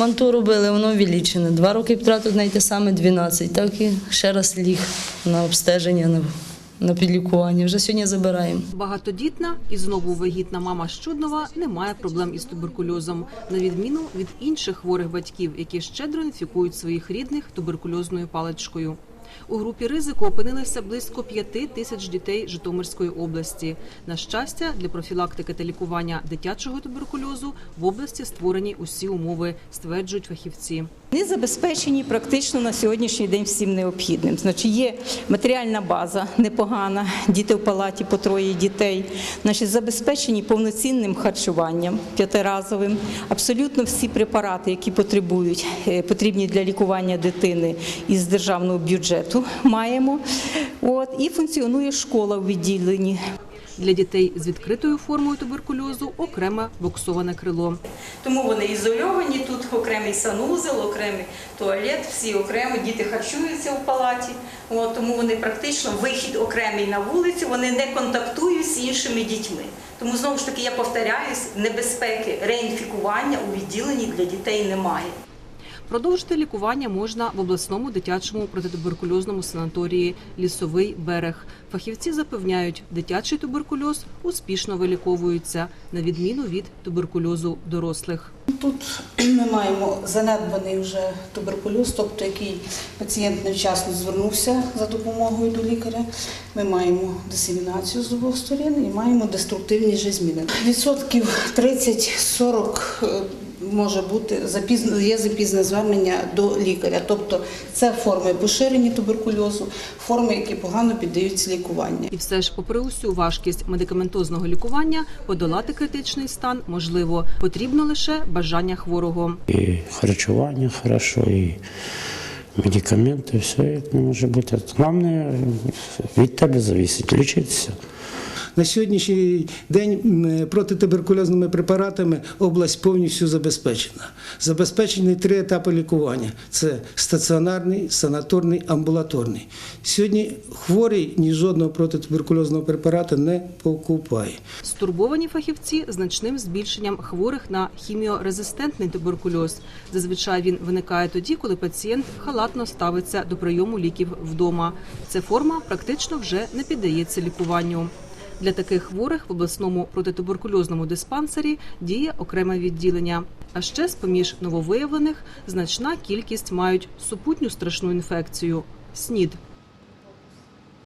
Манту робили, воно увеличене. Два роки втратив на саме 12. Так і ще раз ліг на обстеження, на, на підлікування. Вже сьогодні забираємо. Багатодітна і знову вагітна мама Щуднова не має проблем із туберкульозом, на відміну від інших хворих батьків, які щедро інфікують своїх рідних туберкульозною паличкою. У групі ризику опинилися близько п'яти тисяч дітей Житомирської області. На щастя, для профілактики та лікування дитячого туберкульозу в області створені усі умови, стверджують фахівці. Вони забезпечені практично на сьогоднішній день всім необхідним. Значить, є матеріальна база непогана, діти в палаті по троє дітей. Значить, забезпечені повноцінним харчуванням п'ятиразовим. Абсолютно всі препарати, які потребують, е, потрібні для лікування дитини із державного бюджету, маємо. От і функціонує школа у відділенні. Для дітей з відкритою формою туберкульозу окреме боксоване крило. Тому вони ізольовані, тут окремий санузел, окремий туалет, всі окремо, діти харчуються в палаті. От, тому вони практично вихід окремий на вулицю, вони не контактують з іншими дітьми. Тому знову ж таки я повторяюсь, небезпеки реінфікування у відділенні для дітей немає. Продовжити лікування можна в обласному дитячому протитуберкульозному санаторії Лісовий берег. Фахівці запевняють, дитячий туберкульоз успішно виліковується на відміну від туберкульозу дорослих. Тут ми маємо занедбаний вже туберкульоз, тобто який пацієнт невчасно звернувся за допомогою до лікаря. Ми маємо дисемінацію з обох сторін і маємо деструктивні же зміни. Відсотків 30-40 е, може бути запізно, є запізне звернення до лікаря. Тобто це форми поширені туберкульозу, форми, які погано піддаються лікуванню. І все ж, попри усю важкість медикаментозного лікування, подолати критичний стан можливо. Потрібно лише бажання хворого. І харчування хорошо, і медикаменти, все як не може бути. Головне від тебе залежить лічитися. На сьогоднішній день протитуберкульозними препаратами область повністю забезпечена. Забезпечені три етапи лікування: це стаціонарний, санаторний, амбулаторний. Сьогодні хворий ні жодного протитуберкульозного препарату не покупає. Стурбовані фахівці значним збільшенням хворих на хіміорезистентний туберкульоз. Зазвичай він виникає тоді, коли пацієнт халатно ставиться до прийому ліків вдома. Ця форма практично вже не піддається лікуванню. Для таких хворих в обласному протитуберкульозному диспансері діє окреме відділення. А ще з поміж нововиявлених значна кількість мають супутню страшну інфекцію СНІД.